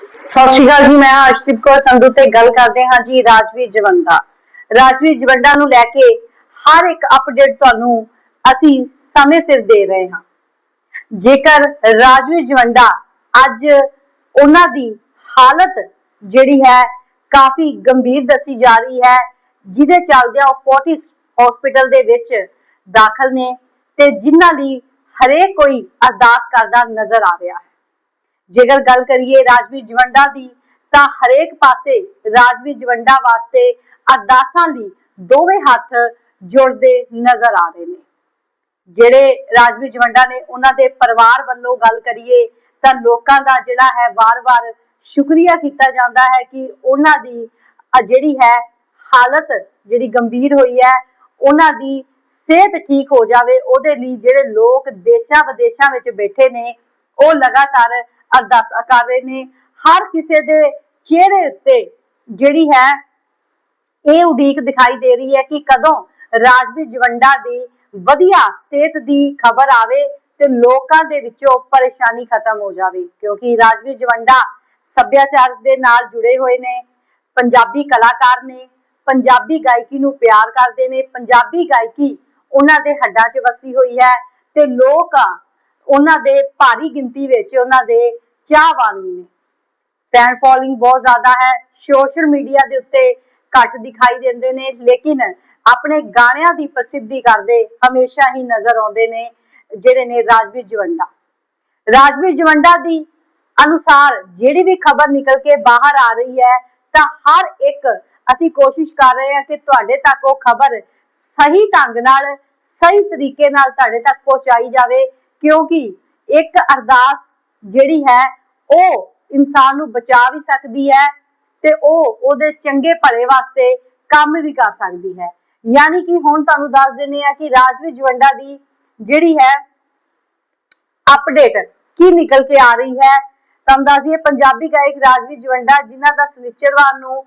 ਸਤਿ ਸ਼੍ਰੀ ਅਕਾਲ ਜੀ, ਮੈਂ ਹਾਂ ਅਰਸ਼ਦੀਪ ਕੌਰ ਸੰਧੂ ਤੇ ਗੱਲ ਕਰਦੇ ਹਾਂ ਜੀ ਰਾਜਵੀਰ ਜਵੰਦਾ। ਰਾਜਵੀਰ ਜਵੰਦਾ ਨੂੰ ਲੈ ਕੇ ਹਰ ਇੱਕ ਅਪਡੇਟ ਤੁਹਾਨੂੰ ਅਸੀਂ ਸਮੇਂ ਸਿਰ ਦੇ ਰਹੇ ਹਾਂ। ਜੇਕਰ ਰਾਜਵੀਰ ਜਵੰਦਾ ਅੱਜ ਉਹਨਾਂ ਦੀ ਹਾਲਤ ਜਿਹੜੀ ਹੈ ਕਾਫੀ ਗੰਭੀਰ ਦੱਸੀ ਜਾ ਰਹੀ ਹੈ, ਜਿਹਦੇ ਚੱਲਦਿਆਂ ਉਹ ਫੋਰਟਿਸ ਹਸਪੀਟਲ ਦੇ ਵਿੱਚ ਦਾਖਲ ਨੇ ਤੇ ਜਿਨ੍ਹਾਂ ਲਈ ਹਰੇਕ ਕੋਈ ਅਰਦਾਸ ਕਰਦਾ ਨਜ਼ਰ ਆ ਰਿਹਾ ਹੈ। ਜੇਕਰ ਗੱਲ ਕਰੀਏ ਰਾਜਵੀਰ ਜਵੰਡਾ ਦੀ, ਤਾਂ ਹਰੇਕ ਪਾਸੇ ਰਾਜਵੀਰ ਜਵੰਡਾ ਵਾਸਤੇ ਅਰਦਾਸਾਂ ਲਈ ਦੋਵੇਂ ਹੱਥ ਜੁੜਦੇ ਨਜ਼ਰ ਆ ਰਹੇ ਨੇ। ਜਿਹੜੇ ਰਾਜਵੀਰ ਜਵੰਡਾ ਨੇ ਉਹਨਾਂ ਦੇ ਪਰਿਵਾਰ ਵੱਲੋਂ ਗੱਲ ਕਰੀਏ, ਤਾਂ ਲੋਕਾਂ ਦਾ ਜਿਹੜਾ ਹੈ ਵਾਰ-ਵਾਰ ਸ਼ੁਕਰੀਆ ਕੀਤਾ ਜਾਂਦਾ ਹੈ ਕਿ ਉਹਨਾਂ ਦੀ ਜਿਹੜੀ ਹੈ ਹਾਲਤ ਜਿਹੜੀ ਗੰਭੀਰ ਹੋਈ ਹੈ, ਉਹਨਾਂ ਦੀ ਸਿਹਤ ਠੀਕ ਹੋ ਜਾਵੇ, ਉਹਦੇ ਲਈ ਜਿਹੜੇ ਲੋਕ ਦੇਸ਼ਾਂ ਵਿਦੇਸ਼ਾਂ ਵਿੱਚ ਬੈਠੇ ਨੇ, ਉਹ ਲਗਾਤਾਰ ਅਰਦਾਸਾਂ ਕਰ ਰਹੇ ਨੇ, ਹਰ ਕਿਸੇ ਦੇ ਚਿਹਰੇ ਉੱਤੇ ਜਿਹੜੀ ਹੈ, ਇਹ ਉਡੀਕ ਦਿਖਾਈ ਦੇ ਰਹੀ ਹੈ ਕਿ ਕਦੋਂ ਰਾਜਵੀਰ ਜਵੰਡਾ ਦੀ ਵਧੀਆ ਸਿਹਤ ਦੀ ਖਬਰ ਆਵੇ ਤੇ ਲੋਕਾਂ ਦੇ ਵਿੱਚੋਂ ਪਰੇਸ਼ਾਨੀ ਖਤਮ ਹੋ ਜਾਵੇ। ਕਿਉਂਕਿ ਰਾਜਵੀਰ ਜਵੰਡਾ ਸੱਭਿਆਚਾਰ ਦੇ ਨਾਲ ਜੁੜੇ ਹੋਏ ਨੇ, ਪੰਜਾਬੀ ਕਲਾਕਾਰ ਨੇ, ਪੰਜਾਬੀ ਗਾਇਕੀ ਨੂੰ ਪਿਆਰ ਕਰਦੇ ਨੇ, ਪੰਜਾਬੀ ਗਾਇਕੀ ਉਹਨਾਂ ਦੇ ਹੱਡਾਂ 'ਚ ਵਸੀ ਹੋਈ ਹੈ ਤੇ ਲੋਕ ਉਹਨਾਂ ਦੇ ਭਾਰੀ ਗਿਣਤੀ ਵਿੱਚ ਉਹਨਾਂ ਦੇ ਚਾਹਵਾਨ ਵੀ ਨੇ। ਫੈਨ ਫੋਲੋਇੰਗ ਬਹੁਤ ਜ਼ਿਆਦਾ ਹੈ। ਸੋਸ਼ਲ ਮੀਡੀਆ ਦੇ ਉੱਤੇ ਘੱਟ ਦਿਖਾਈ ਦਿੰਦੇ ਨੇ, ਲੇਕਿਨ ਆਪਣੇ ਗਾਣਿਆਂ ਦੀ ਪ੍ਰਸਿੱਧੀ ਕਰਦੇ ਹਮੇਸ਼ਾ ਹੀ ਨਜ਼ਰ ਆਉਂਦੇ ਨੇ ਜਿਹੜੇ ਨੇ ਰਾਜਵੀਰ ਜਵੰਡਾ। ਰਾਜਵੀਰ ਜਵੰਡਾ ਦੀ ਅਨੁਸਾਰ ਜਿਹੜੀ ਵੀ ਖਬਰ ਨਿਕਲ ਕੇ ਬਾਹਰ ਆ ਰਹੀ ਹੈ, ਤਾਂ ਹਰ ਇੱਕ ਅਸੀਂ ਕੋਸ਼ਿਸ਼ ਕਰ ਰਹੇ ਹਾਂ ਕਿ ਤੁਹਾਡੇ ਤੱਕ ਉਹ ਖਬਰ ਸਹੀ ਢੰਗ ਨਾਲ, ਸਹੀ ਤਰੀਕੇ ਨਾਲ ਤੁਹਾਡੇ ਤੱਕ ਪਹੁੰਚਾਈ ਜਾਵੇ। ਕਿਉਂਕਿ ਇੱਕ ਅਰਦਾਸ ਜਿਹੜੀ ਹੈ ਉਹ ਇਨਸਾਨ ਨੂੰ ਬਚਾ ਵੀ ਸਕਦੀ ਹੈ ਤੇ ਉਹ ਉਹਦੇ ਚੰਗੇ ਭਲੇ ਵਾਸਤੇ ਕੰਮ ਵੀ ਕਰ ਸਕਦੀ ਹੈ। ਯਾਨੀ ਕਿ ਹੁਣ ਤੁਹਾਨੂੰ ਦੱਸ ਦਿੰਦੇ ਆ ਕਿ ਰਾਜਵੀਰ ਜਵੰਡਾ ਦੀ ਜਿਹੜੀ ਹੈ ਅਪਡੇਟ ਕੀ ਨਿਕਲ ਕੇ ਆ ਰਹੀ ਹੈ। ਤੁਹਾਨੂੰ ਦੱਸ ਦਈਏ ਪੰਜਾਬੀ ਗਾਇਕ ਰਾਜਵੀਰ ਜਵੰਡਾ ਜਿਨ੍ਹਾਂ ਦਾ ਸਨਿਚਰਵਾਰ ਨੂੰ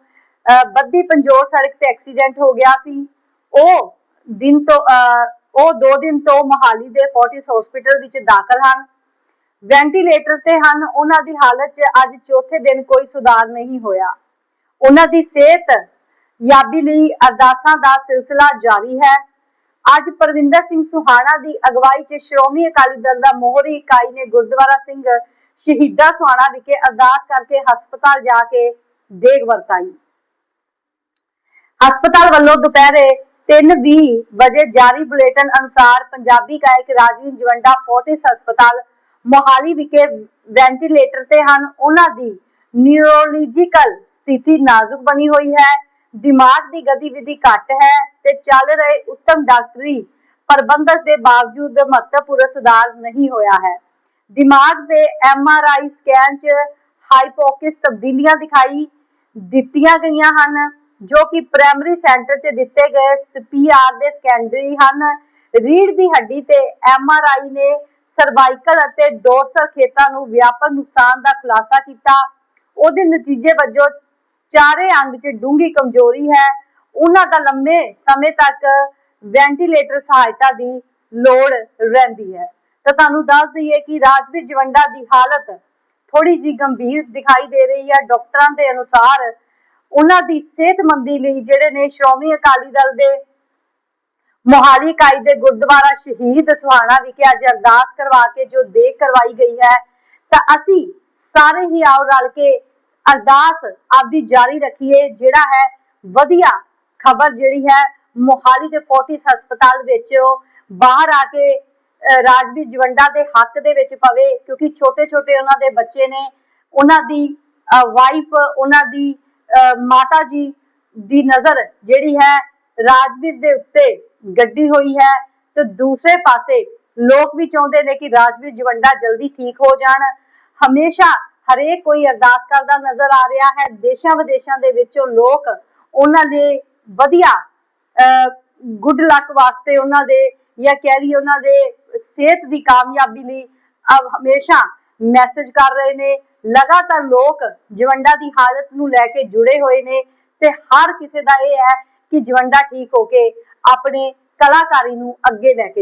ਅਹ, ਬੱਦੀ ਪੰਜੋਰ ਸੜਕ ਤੇ ਐਕਸੀਡੈਂਟ ਹੋ ਗਿਆ ਸੀ ਉਹ ਦਿਨ ਤੋਂ ਅਹ, ਉਹ 2 ਦਿਨ ਤੋਂ ਮੋਹਾਲੀ ਦੇ ਫੋਰਟਿਸ ਹਸਪੀਟਲ ਵਿੱਚ ਦਾਖਲ ਹਨ। ਵੈਂਟੀਲੇਟਰ ਤੇ ਹਨ। ਉਹਨਾਂ ਦੀ ਹਾਲਤ 'ਚ ਅੱਜ ਚੌਥੇ ਦਿਨ ਕੋਈ ਸੁਧਾਰ ਨਹੀਂ ਹੋਇਆ। ਉਹਨਾਂ ਦੀ ਸਿਹਤ ਯਾਬੀ ਲਈ ਅਰਦਾਸਾਂ ਦਾ ਸਿਲਸਿਲਾ ਜਾਰੀ ਹੈ। ਅੱਜ ਪਰਵਿੰਦਰ ਸਿੰਘ ਸੁਹਾਣਾ ਦੀ ਅਗਵਾਈ 'ਚ ਸ਼੍ਰੋਮਣੀ ਅਕਾਲੀ ਦਲ ਦਾ ਮੋਹਰੀ ਇਕਾਈ ਨੇ ਗੁਰਦੁਆਰਾ ਸਿੰਘ ਸ਼ਹੀਦਾ ਸੁਹਾਣਾ ਵਿਖੇ ਅਰਦਾਸ ਕਰਕੇ ਹਸਪਤਾਲ ਜਾ ਕੇ ਦੇਗ ਵਰਤਾਈ। ਹਸਪਤਾਲ ਵੱਲੋਂ ਦੁਪਹਿਰੇ 3:20 ਵਜੇ ਜਾਰੀ ਬੁਲੇਟਿਨ ਅਨੁਸਾਰ ਪੰਜਾਬੀ ਗਾਇਕ ਰਾਜਵੀਰ ਜਵੰਡਾ ਫੋਰਟਿਸ ਹਸਪਤਾਲ ਮੋਹਾਲੀ ਵਿਖੇ ਵੈਂਟੀਲੇਟਰ ਤੇ ਹਨ। ਉਹਨਾਂ ਦੀ ਨਿਊਰੋਲੋਜੀਕਲ ਸਥਿਤੀ ਨਾਜ਼ੁਕ ਬਣੀ ਹੋਈ ਹੈ। ਦਿਮਾਗ ਦੀ ਗਤੀਵਿਧੀ ਘੱਟ ਹੈ ਤੇ ਚੱਲ ਰਹੇ ਉੱਤਮ ਡਾਕਟਰੀ ਪ੍ਰਬੰਧਨ ਦੇ ਬਾਵਜੂਦ ਮਹੱਤਵਪੂਰਨ ਸੁਧਾਰ ਨਹੀਂ ਹੋਇਆ ਹੈ। ਦਿਮਾਗ ਦੇ ਐਮਆਰਆਈ ਸਕੈਨ 'ਚ ਹਾਈਪੋਕਿਸ ਤਬਦੀਲੀਆਂ ਦਿਖਾਈ ਦਿੱਤੀਆਂ ਗਈਆਂ ਹਨ। ਜੋ ਕਿ ਪ੍ਰਾਇਮਰੀ ਸੈਂਟਰ 'ਚ ਦਿੱਤੇ ਗਏ ਸੀਪੀਆਰ ਦੇ ਸੈਕੰਡਰੀ ਹਨ। ਰੀੜ ਦੀ ਹੱਡੀ ਤੇ ਐਮਆਰਆਈ ਨੇ ਸਰਵਾਈਕਲ ਅਤੇ ਡੋਰਸਲ ਖੇਤਰਾਂ ਨੂੰ ਵਿਆਪਕ ਨੁਕਸਾਨ ਦਾ ਖੁਲਾਸਾ ਕੀਤਾ। ਉਹਦੇ ਨਤੀਜੇ ਵਜੋਂ ਚਾਰੇ ਅੰਗ 'ਚ ਡੂੰਘੀ ਕਮਜ਼ੋਰੀ ਹੈ। ਉਹਨਾਂ ਦਾ ਲੰਮੇ ਸਮੇਂ ਤੱਕ ਵੈਂਟੀਲੇਟਰ ਸਹਾਇਤਾ ਦੀ ਲੋੜ ਰਹਿੰਦੀ ਹੈ। ਤਾਂ ਤੁਹਾਨੂੰ ਦੱਸ ਦਈਏ ਕਿ ਰਾਜਵੀਰ ਜਵੰਡਾ ਦੀ ਹਾਲਤ ਥੋੜੀ ਜੀ ਗੰਭੀਰ ਦਿਖਾਈ ਦੇ ਰਹੀ ਹੈ। ਡਾਕਟਰਾਂ ਦੇ ਅਨੁਸਾਰ ਉਹਨਾਂ ਦੀ ਸਿਹਤਮੰਦੀ ਲਈ ਜਿਹੜੇ ਨੇ ਸ਼੍ਰੋਮਣੀ ਅਕਾਲੀ ਦਲ ਦੇ ਮੋਹਾਲੀ ਇਕਾਈ ਦੇ ਗੁਰਦੁਆਰਾ ਸ਼ਹੀਦ ਸੁਹਾਣਾ ਵਿਖੇ ਅੱਜ ਅਰਦਾਸ ਕਰਵਾ ਕੇ ਜੋ ਦੇਖ ਕਰਵਾਈ ਗਈ ਹੈ, ਤਾਂ ਅਸੀਂ ਸਾਰੇ ਹੀ ਆਓ ਰਲ ਕੇ ਅਰਦਾਸ ਆਪਦੀ ਜਾਰੀ ਰੱਖੀਏ, ਜਿਹੜਾ ਹੈ ਵਧੀਆ ਖਬਰ ਜਿਹੜੀ ਹੈ ਮੋਹਾਲੀ ਦੇ ਫੋਰਟਿਸ ਹਸਪਤਾਲ ਵਿੱਚ ਬਾਹਰ ਆ ਕੇ ਰਾਜਵੀਰ ਜਵੰਡਾ ਦੇ ਹੱਕ ਦੇ ਵਿੱਚ ਪਵੇ, ਕਿਉਂਕਿ ਛੋਟੇ ਛੋਟੇ ਉਹਨਾਂ ਦੇ ਬੱਚੇ ਨੇ, ਉਹਨਾਂ ਦੀ ਵਾਈਫ ਉਹਨਾਂ ਦੀ ਮਾਤਾ ਜੀ ਦੀ ਨਜ਼ਰ ਜਿਹੜੀ ਹੈ ਰਾਜਵੀਰ ਦੇ ਉੱਤੇ ਗੱਡੀ ਹੋਈ ਹੈ ਤੇ ਦੂਸਰੇ ਪਾਸੇ ਲੋਕ ਵੀ ਚਾਹੁੰਦੇ ਨੇ ਕਿ ਰਾਜਵੀਰ ਜਵੰਡਾ ਜਲਦੀ ਠੀਕ ਹੋ ਜਾਣ। ਹਮੇਸ਼ਾ ਹਰੇਕ ਕੋਈ ਅਰਦਾਸ ਕਰਦਾ ਨਜ਼ਰ ਆ ਰਿਹਾ ਹੈ। ਦੇਸ਼ਾਂ ਵਿਦੇਸ਼ਾਂ ਦੇ ਵਿੱਚੋਂ ਲੋਕ ਉਹਨਾਂ ਦੇ ਵਧੀਆ ਗੁੱਡ ਲੱਕ ਵਾਸਤੇ ਉਹਨਾਂ ਦੇ ਜਾਂ ਕਹਿ ਲਈਏ ਉਹਨਾਂ ਦੇ ਸਿਹਤ ਦੀ ਕਾਮਯਾਬੀ ਲਈ ਹਮੇਸ਼ਾ ਮੈਸੇਜ ਕਰ ਰਹੇ ਨੇ। ਲਗਾਤਾਰ ਲੋਕ ਜਵੰਡਾ ਦੀ ਹਾਲਤ ਨੂੰ ਲੈ ਕੇ ਜੁੜੇ ਹੋਏ ਨੇ ਤੇ ਹਰ ਕਿਸੇ ਦਾ ਇਹ ਹੈ ਕਿ ਜਵੰਡਾ ਠੀਕ ਹੋ ਕੇ ਆਪਣੇ ਕਲਾਕਾਰੀ ਨੂੰ ਅੱਗੇ ਲੈ ਕੇ